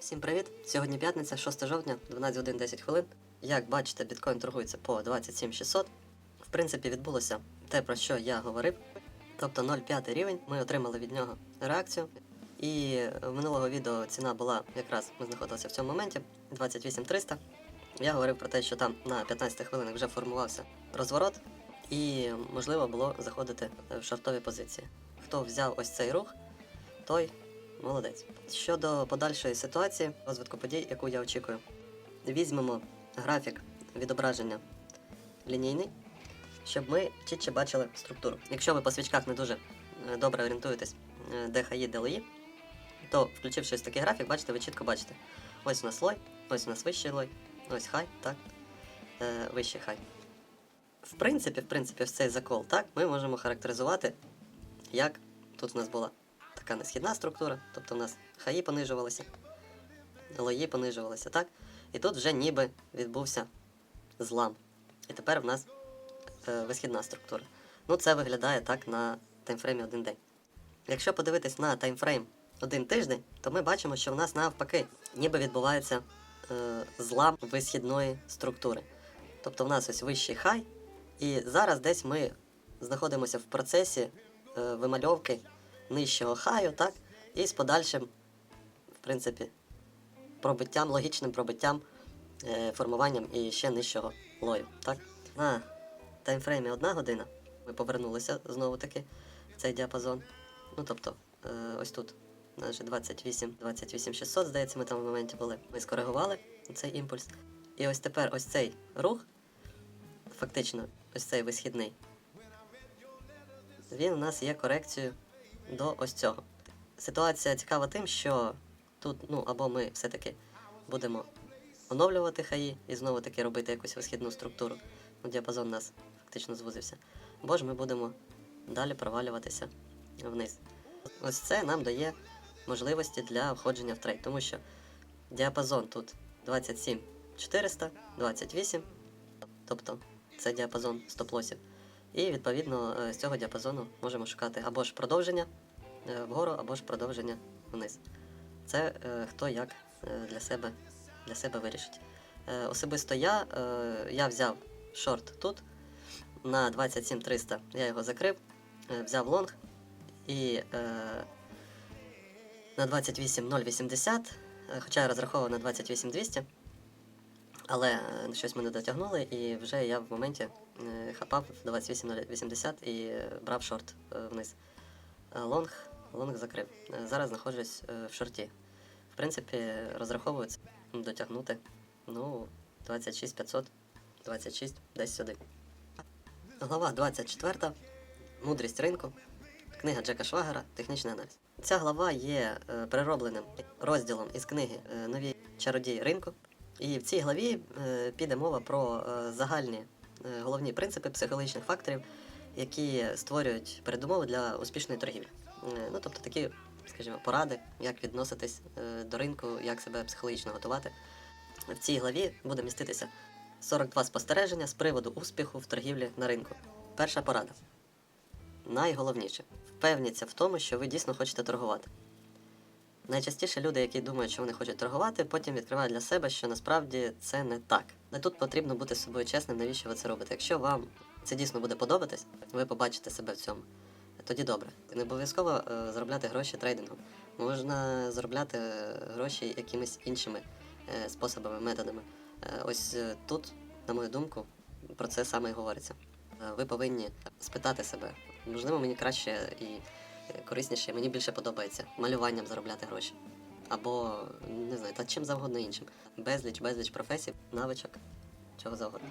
Всім привіт! Сьогодні п'ятниця, 6 жовтня, 12 годин 10 хвилин. Як бачите, біткоін торгується по 27 600. В принципі, відбулося те, про що я говорив. Тобто 0,5 рівень. Ми отримали від нього реакцію. І в минулого відео ціна була якраз ми знаходилися в цьому моменті 28 300. Я говорив про те, що там на 15 хвилинах вже формувався розворот, і можливо було заходити в шортові позиції. Хто взяв ось цей рух, той молодець. Щодо подальшої ситуації, розвитку подій, яку я очікую, візьмемо графік відображення лінійний, щоб ми чітче бачили структуру. Якщо ви по свічках не дуже е, добре орієнтуєтесь, е, де хаї, де лої, то включивши ось такий графік, бачите, ви чітко бачите. Ось у нас лой, ось у нас вищий лой, ось хай, так, е, вищий хай. В принципі, в принципі, ось цей закол, так, ми можемо характеризувати, як тут у нас була така несхідна структура, тобто у нас хаї понижувалися, лої понижувалися, так? І тут вже ніби відбувся злам. І тепер в нас е, висхідна структура. Ну, це виглядає так на таймфреймі один день. Якщо подивитись на таймфрейм один тиждень, то ми бачимо, що в нас навпаки ніби відбувається е, злам висхідної структури. Тобто в нас ось вищий хай, і зараз десь ми знаходимося в процесі е, вимальовки нижчого хаю, так? І з подальшим, в принципі, пробиттям, логічним пробиттям, е, формуванням і ще нижчого лою. Так? На таймфреймі одна година. Ми повернулися знову таки в цей діапазон. Ну тобто, е, ось тут. Наже 28, 28 600, здається, ми там в моменті були. Ми скоригували цей імпульс. І ось тепер ось цей рух, фактично, ось цей висхідний, він у нас є корекцією до ось цього. Ситуація цікава тим, що тут, ну, або ми все-таки будемо оновлювати хаї і знову таки робити якусь висхідну структуру. Ну, діапазон у нас фактично звузився. Або ж ми будемо далі провалюватися вниз. Ось це нам дає можливості для входження в трейд, тому що діапазон тут 27 400, 28, тобто це діапазон стоп-лосів. І відповідно е, з цього діапазону можемо шукати або ж продовження е, вгору, або ж продовження вниз. Це е, хто як для себе, для себе вирішить. Особисто я, я взяв шорт тут на 27 300 я його закрив, взяв лонг і е, на 28.080, е, хоча я розраховував на 28.200, але щось ми не дотягнули, і вже я в моменті хапав до 28.080 і брав шорт е, вниз. Е, Лонг, лонг закрив. Е, Зараз знаходжусь в шорті. В принципі, розраховується дотягнути ну, 26 500, 26 десь сюди. Глава 24. Мудрість ринку. Книга Джека Швагера Технічний аналіз. Ця глава є е, переробленим розділом із книги е, Нові чародії ринку. І в цій главі е, піде мова про загальні головні принципи психологічних факторів, які створюють передумови для успішної торгівлі. Е, ну, тобто такі, скажімо, поради, як відноситись е, до ринку, як себе психологічно готувати. В цій главі буде міститися 42 спостереження з приводу успіху в торгівлі на ринку. Перша порада. Найголовніше впевніться в тому, що ви дійсно хочете торгувати. Найчастіше люди, які думають, що вони хочуть торгувати, потім відкривають для себе, що насправді це не так. Але тут потрібно бути з собою чесним, навіщо ви це робите. Якщо вам це дійсно буде подобатись, ви побачите себе в цьому. Тоді добре. Не обов'язково е, заробляти гроші трейдингом. Можна заробляти гроші якимись іншими е, способами, методами. Е, ось е, тут, на мою думку, про це саме і говориться. Е, ви повинні спитати себе, можливо, мені краще і е, корисніше, мені більше подобається малюванням заробляти гроші. Або не знаю, та чим завгодно іншим. Безліч, безліч професій, навичок, чого завгодно.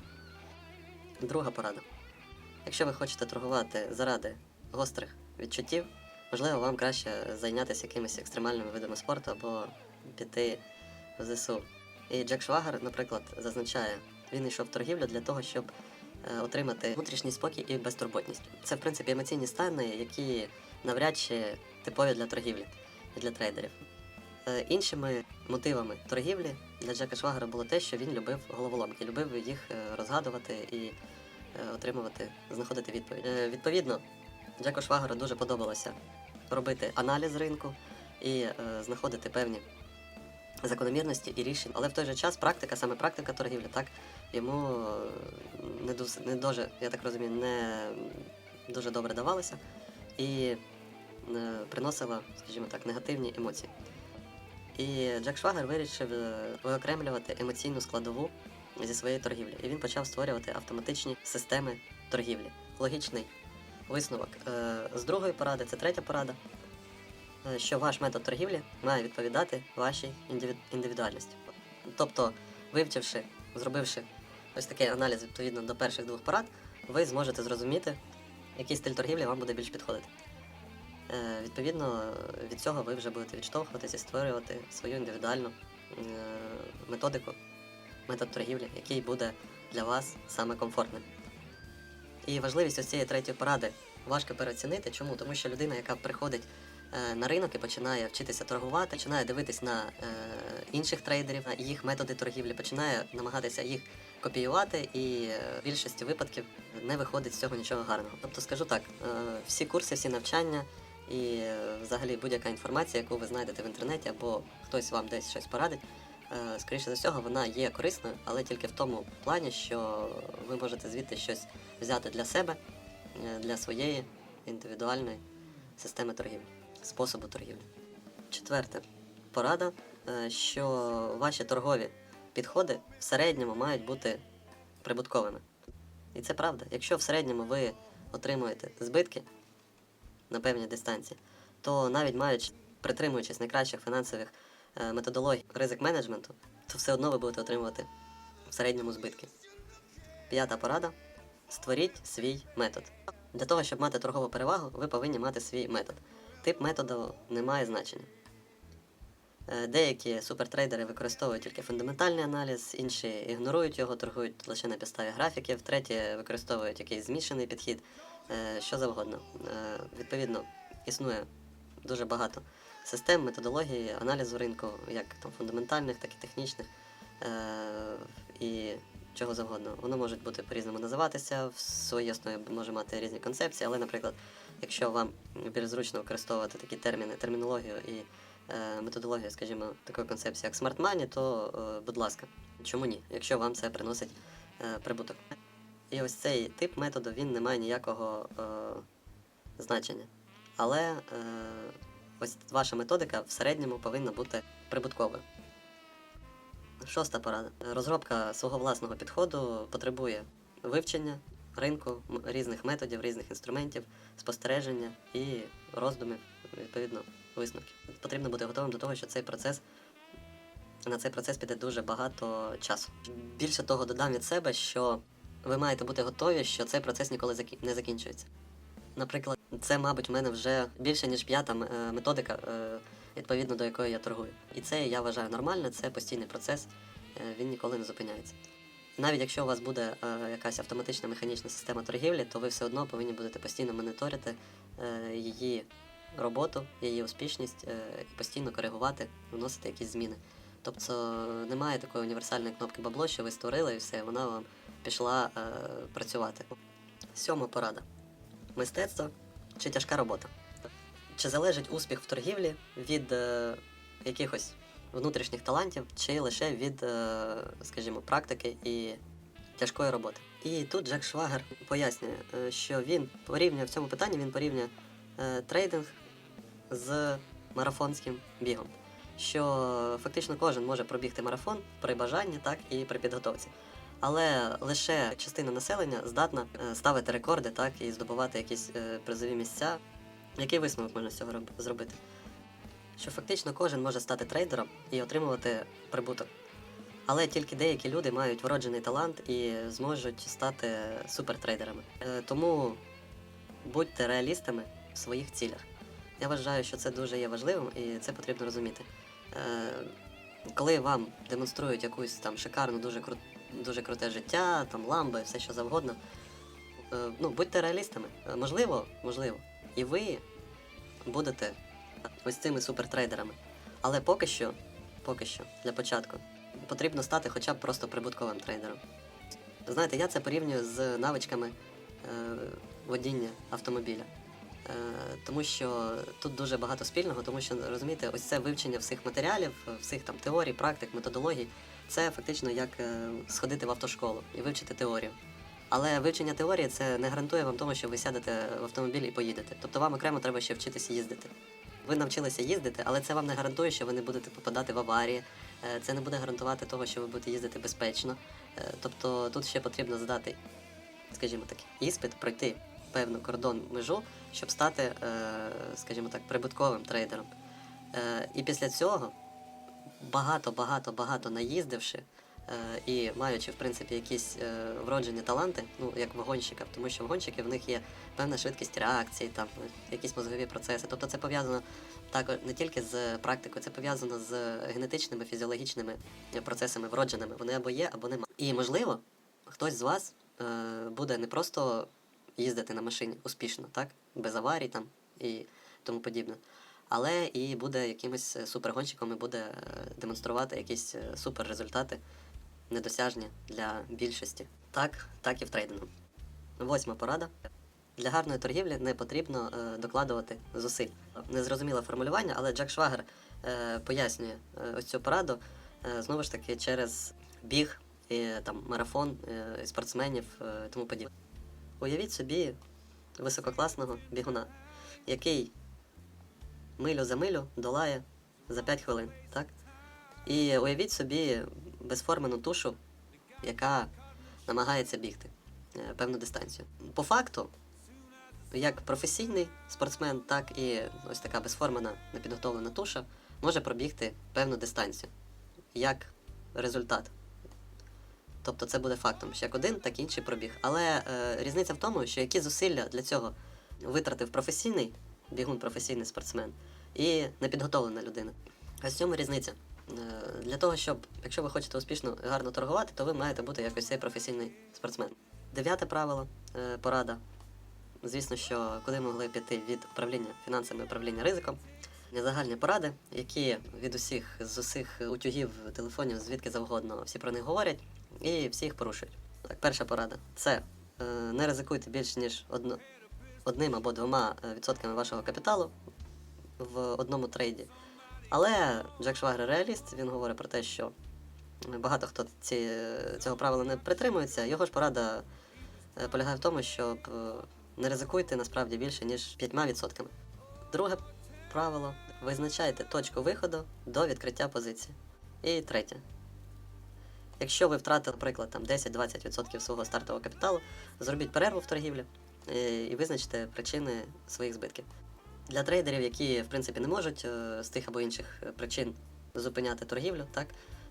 Друга порада. Якщо ви хочете торгувати заради гострих відчуттів, можливо, вам краще зайнятися якимись екстремальними видами спорту або піти в ЗСУ. І Джек Швагер, наприклад, зазначає, він йшов в торгівлю для того, щоб е, отримати внутрішній спокій і безтурботність. Це, в принципі, емоційні стани, які навряд чи типові для торгівлі і для трейдерів. Е, Іншими мотивами торгівлі для Джека Швагера було те, що він любив головоломки, любив їх е, розгадувати і е, отримувати, знаходити відповідь. Відповідно, Джеку Швагеру дуже подобалося робити аналіз ринку і знаходити певні закономірності і рішень. Але в той же час практика, саме практика торгівлі, так йому не дуже, не дуже, я так розумію, не дуже добре давалося і приносила, скажімо так, негативні емоції. І Джек Швагер вирішив е, виокремлювати емоційну складову зі своєї торгівлі. І він почав створювати автоматичні системи торгівлі. Логічний висновок е, з другої поради, це третя порада, е, що ваш метод торгівлі має відповідати вашій індивідуальності. Тобто, вивчивши, зробивши ось такий аналіз відповідно до перших двох порад, ви зможете зрозуміти, який стиль торгівлі вам буде більш підходити. Е, Відповідно, від цього ви вже будете відштовхуватися і створювати свою індивідуальну е, методику, метод торгівлі, який буде для вас саме комфортним. І важливість ось цієї третьої поради важко переоцінити. Чому? Тому що людина, яка приходить е, на ринок і починає вчитися торгувати, починає дивитись на інших трейдерів, на їх методи торгівлі, починає намагатися їх копіювати, і в більшості випадків не виходить з цього нічого гарного. Тобто, скажу так, всі курси, всі навчання і е, взагалі будь-яка інформація, яку ви знайдете в інтернеті, або хтось вам десь щось порадить. е, Скоріше за всього, вона є корисною, але тільки в тому плані, що ви можете звідти щось взяти для себе, е, для своєї індивідуальної системи торгівлі, способу торгівлі. Четверте, порада, що ваші торгові підходи в середньому мають бути прибутковими. І це правда. Якщо в середньому ви отримуєте збитки на певній дистанції, то навіть маючи, притримуючись найкращих фінансових е, методологій ризик менеджменту, то все одно ви будете отримувати в середньому збитки. П'ята порада створіть свій метод. Для того, щоб мати торгову перевагу, ви повинні мати свій метод. Тип методу не має значення. Е, Деякі супертрейдери використовують тільки фундаментальний аналіз, інші ігнорують його, торгують лише на підставі графіків, треті використовують якийсь змішаний підхід, що завгодно. Е, Відповідно, існує дуже багато систем, методології, аналізу ринку, як там фундаментальних, так і технічних. Е, І чого завгодно. Воно може бути по-різному називатися, в своїй основі може мати різні концепції, але, наприклад, якщо вам більш зручно використовувати такі терміни, термінологію і е, методологію, скажімо, такої концепції, як Money, то, е, будь ласка, чому ні, якщо вам це приносить е, прибуток. І ось цей тип методу він не має ніякого е, значення. Але е, ось ваша методика в середньому повинна бути прибутковою. Шоста порада. Розробка свого власного підходу потребує вивчення ринку, різних методів, різних інструментів, спостереження і роздумів, відповідно, висновків. Потрібно бути готовим до того, що цей процес на цей процес піде дуже багато часу. Більше того, додам від себе, що ви маєте бути готові, що цей процес ніколи не закінчується. Наприклад, це, мабуть, в мене вже більше ніж п'ята е, методика, е, відповідно до якої я торгую. І це я вважаю нормально, це постійний процес, е, він ніколи не зупиняється. Навіть якщо у вас буде якась автоматична механічна система торгівлі, то ви все одно повинні будете постійно моніторити її роботу, її успішність і постійно коригувати, вносити якісь зміни. Тобто немає такої універсальної кнопки бабло, що ви створили і все, вона вам пішла е, працювати. Сьома порада. Мистецтво чи тяжка робота? Чи залежить успіх в торгівлі від е, якихось внутрішніх талантів, чи лише від, е, скажімо, практики і тяжкої роботи? І тут Джек Швагер пояснює, е, що він порівнює в цьому питанні, він порівнює е, трейдинг з марафонським бігом. Що фактично кожен може пробігти марафон при бажанні, так і при підготовці. Але лише частина населення здатна е, ставити рекорди, так і здобувати якісь е, призові місця. Який висновок можна з цього зробити? Що фактично кожен може стати трейдером і отримувати прибуток. Але тільки деякі люди мають вроджений талант і зможуть стати супертрейдерами. Е, Тому будьте реалістами в своїх цілях. Я вважаю, що це дуже є важливим і це потрібно розуміти. Коли вам демонструють якусь там шикарну, дуже кру... дуже круте життя, там ламби, все що завгодно. е, Ну, будьте реалістами. Е, Можливо, можливо, і ви будете ось цими супертрейдерами. Але поки що, поки що, для початку, потрібно стати хоча б просто прибутковим трейдером. Знаєте, я це порівнюю з навичками е, водіння автомобіля. Тому що тут дуже багато спільного, тому що розумієте, ось це вивчення всіх матеріалів, всіх там теорій, практик, методологій, це фактично як е, сходити в автошколу і вивчити теорію. Але вивчення теорії це не гарантує вам того, що ви сядете в автомобіль і поїдете. Тобто вам окремо треба ще вчитися їздити. Ви навчилися їздити, але це вам не гарантує, що ви не будете попадати в аварії. Е, Це не буде гарантувати того, що ви будете їздити безпечно. Е, Тобто тут ще потрібно здати, скажімо так, іспит, пройти певну кордон межу, щоб стати, скажімо так, прибутковим трейдером. І після цього багато, багато, багато наїздивши е, і маючи в принципі якісь е, вроджені таланти, ну як вагонщиків, тому що вагонщики в них є певна швидкість реакції, там якісь мозгові процеси. Тобто це пов'язано також не тільки з практикою, це пов'язано з генетичними, фізіологічними процесами вродженими. Вони або є, або нема. І можливо, хтось з вас е, буде не просто їздити на машині успішно, так? Без аварій там і тому подібне. Але і буде якимось е, супергонщиком і буде е, демонструвати якісь е, суперрезультати, недосяжні для більшості. Так, так і в трейдингу. Восьма порада. Для гарної торгівлі не потрібно е, докладувати зусиль. Незрозуміле формулювання, але Джек Швагер е, пояснює ось цю пораду е, знову ж таки через біг, і, там, марафон е, спортсменів е, тому подібне. Уявіть собі висококласного бігуна, який милю за милю долає за 5 хвилин, так? І уявіть собі безформену тушу, яка намагається бігти е, певну дистанцію. По факту, як професійний спортсмен, так і ось така безформена, непідготовлена туша може пробігти певну дистанцію як результат. Тобто це буде фактом, що як один, так інший пробіг. Але е, різниця в тому, що які зусилля для цього витратив професійний бігун, професійний спортсмен і непідготовлена людина. Ось в цьому різниця. Е, Для того, щоб, якщо ви хочете успішно і гарно торгувати, то ви маєте бути як ось цей професійний спортсмен. Дев'яте правило, е, порада. Звісно, що куди могли піти від управління фінансами управління ризиком. Загальні поради, які від усіх з усіх утюгів телефонів, звідки завгодно, всі про них говорять і всі їх порушують. Так, перша порада це е, не ризикуйте більш ніж одно, одним або двома е, відсотками вашого капіталу в одному трейді. Але Джек Швагер реаліст, він говорить про те, що багато хто ці, цього правила не притримується. Його ж порада е, полягає в тому, щоб е, не ризикуйте насправді більше, ніж 5%. Друге правило визначайте точку виходу до відкриття позиції. І третє. Якщо ви втратили, наприклад, там 10-20% свого стартового капіталу, зробіть перерву в торгівлі і визначте причини своїх збитків. Для трейдерів, які в принципі не можуть е, з тих або інших е, причин зупиняти торгівлю, так,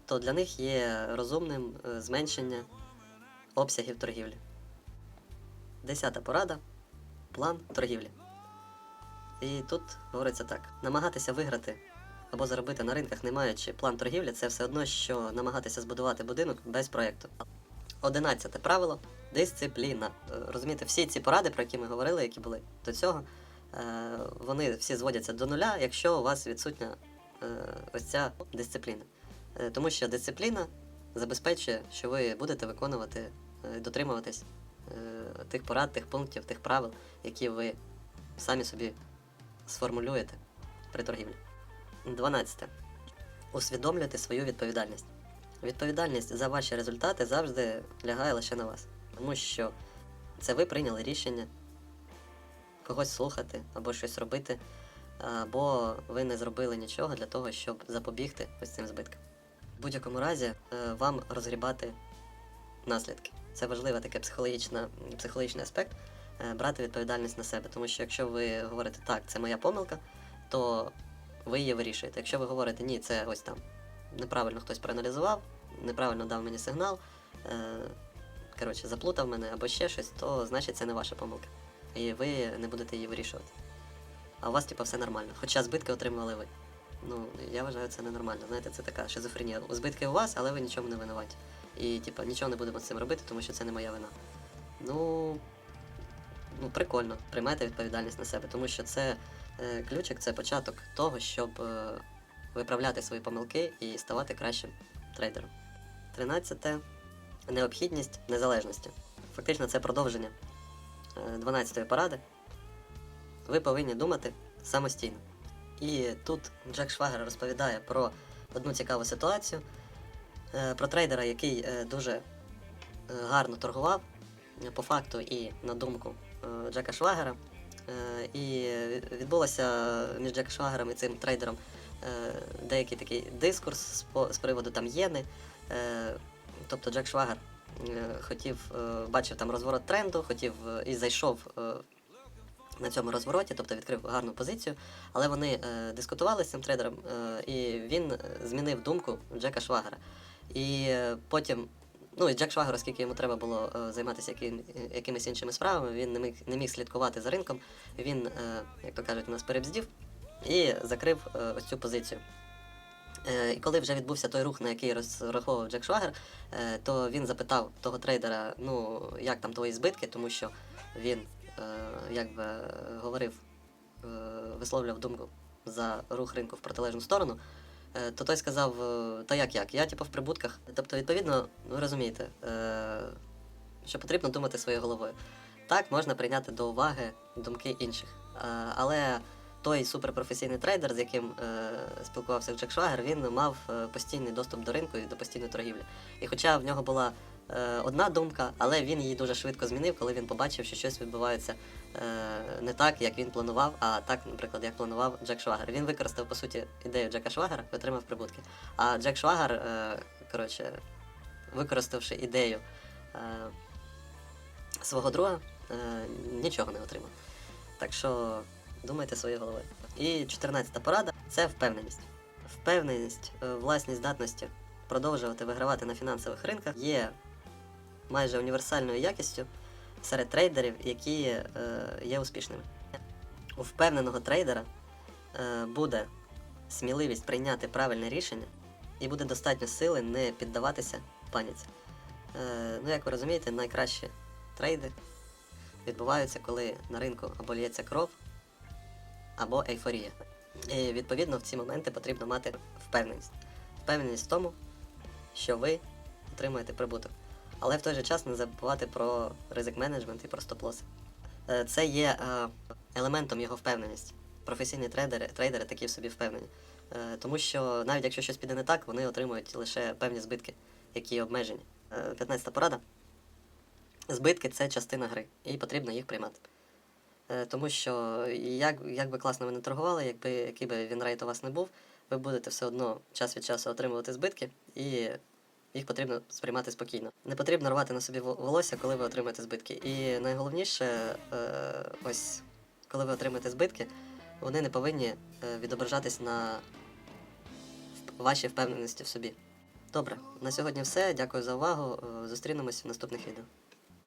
то для них є розумним е, зменшення обсягів торгівлі. Десята порада план торгівлі. І тут говориться так: намагатися виграти або заробити на ринках, не маючи план торгівлі, це все одно, що намагатися збудувати будинок без проєкту. Одинадцяте правило дисципліна. Е, Розумієте, всі ці поради, про які ми говорили, які були до цього, е, вони всі зводяться до нуля, якщо у вас відсутня е, ось ця дисципліна. Тому що дисципліна забезпечує, що ви будете виконувати, дотримуватись тих порад, тих пунктів, тих правил, які ви самі собі сформулюєте при торгівлі. 12. Усвідомлюйте свою відповідальність. Відповідальність за ваші результати завжди лягає лише на вас. Тому що це ви прийняли рішення когось слухати або щось робити, або ви не зробили нічого для того, щоб запобігти ось цим збиткам. В будь-якому разі е, вам розгрібати наслідки. Це важливий такий психологічний аспект е, брати відповідальність на себе. Тому що якщо ви говорите так, це моя помилка, то ви її вирішуєте. Якщо ви говорите ні, це ось там неправильно хтось проаналізував, неправильно дав мені сигнал, е, коротше, заплутав мене або ще щось, то значить це не ваша помилка. І ви не будете її вирішувати. А у вас, типу, все нормально. Хоча збитки отримували ви. Ну, я вважаю, це ненормально. Знаєте, це така шизофренія. Збитки у вас, але ви нічому не винуваті. І, типу, нічого не будемо з цим робити, тому що це не моя вина. Ну, ну прикольно, приймайте відповідальність на себе, тому що це е, ключик, це початок того, щоб е, виправляти свої помилки і ставати кращим трейдером. Тринадцяте необхідність незалежності. Фактично, це продовження е, 12-ї поради. ви повинні думати самостійно. І тут Джек Швагер розповідає про одну цікаву ситуацію, е, про трейдера, який е, дуже е, гарно торгував е, по факту і на думку е, Джека Швагера. Е, І відбулося між Джеком Швагером і цим трейдером е, деякий такий дискурс з приводу там єни. Тобто Джек Швагер е, хотів, е, бачив там розворот тренду, хотів е, і зайшов на цьому розвороті, тобто відкрив гарну позицію, але вони дискутували з цим трейдером, і він змінив думку Джека Швагера. І потім, ну і Джек Швагер, оскільки йому треба було займатися яким, якимись іншими справами, він не міг, не міг слідкувати за ринком. Він, як то кажуть, у нас перебздів і закрив ось цю позицію. Е, І коли вже відбувся той рух, на який розраховував Джек Швагер, е, то він запитав того трейдера, ну як там твої збитки, тому що він е, якби говорив, висловлював думку за рух ринку в протилежну сторону. То той сказав, та як як? Я типу в прибутках. Тобто, відповідно, ви розумієте, що потрібно думати своєю головою. Так, можна прийняти до уваги думки інших. Але той суперпрофесійний трейдер, з яким е, спілкувався Джек Швагер, він мав е, постійний доступ до ринку і до постійної торгівлі. І хоча в нього була е, одна думка, але він її дуже швидко змінив, коли він побачив, що щось відбувається е, не так, як він планував, а так, наприклад, як планував Джек Швагер. Він використав по суті ідею Джека Швагера отримав прибутки. А Джек Швагер, е, коротше, використавши ідею е, свого друга, е, нічого не отримав. Так що думайте своєю головою. І 14-та порада це впевненість. Впевненість е, власній здатності продовжувати вигравати на фінансових ринках є майже універсальною якістю серед трейдерів, які е, є успішними. У впевненого трейдера е, буде сміливість прийняти правильне рішення і буде достатньо сили не піддаватися паніці. Ну, як ви розумієте, найкращі трейди відбуваються, коли на ринку або лється кров, або ейфорія. І відповідно в ці моменти потрібно мати впевненість. Впевненість в тому, що ви отримуєте прибуток. Але в той же час не забувати про ризик менеджмент і про стоп-лоси. Е, Це є е, елементом його впевненості. Професійні трейдери, трейдери такі в собі впевнені. Е, Тому що навіть якщо щось піде не так, вони отримують лише певні збитки, які обмежені. 15-та порада. Збитки це частина гри, і потрібно їх приймати. Е, Тому що як, як би класно ви не торгували, якби який би він рейт у вас не був, ви будете все одно час від часу отримувати збитки, і їх потрібно сприймати спокійно. Не потрібно рвати на собі волосся, коли ви отримаєте збитки. І найголовніше, е, ось коли ви отримаєте збитки, вони не повинні е, відображатись на вашій впевненості в собі. Добре, на сьогодні все. Дякую за увагу. Зустрінемось в наступних відео.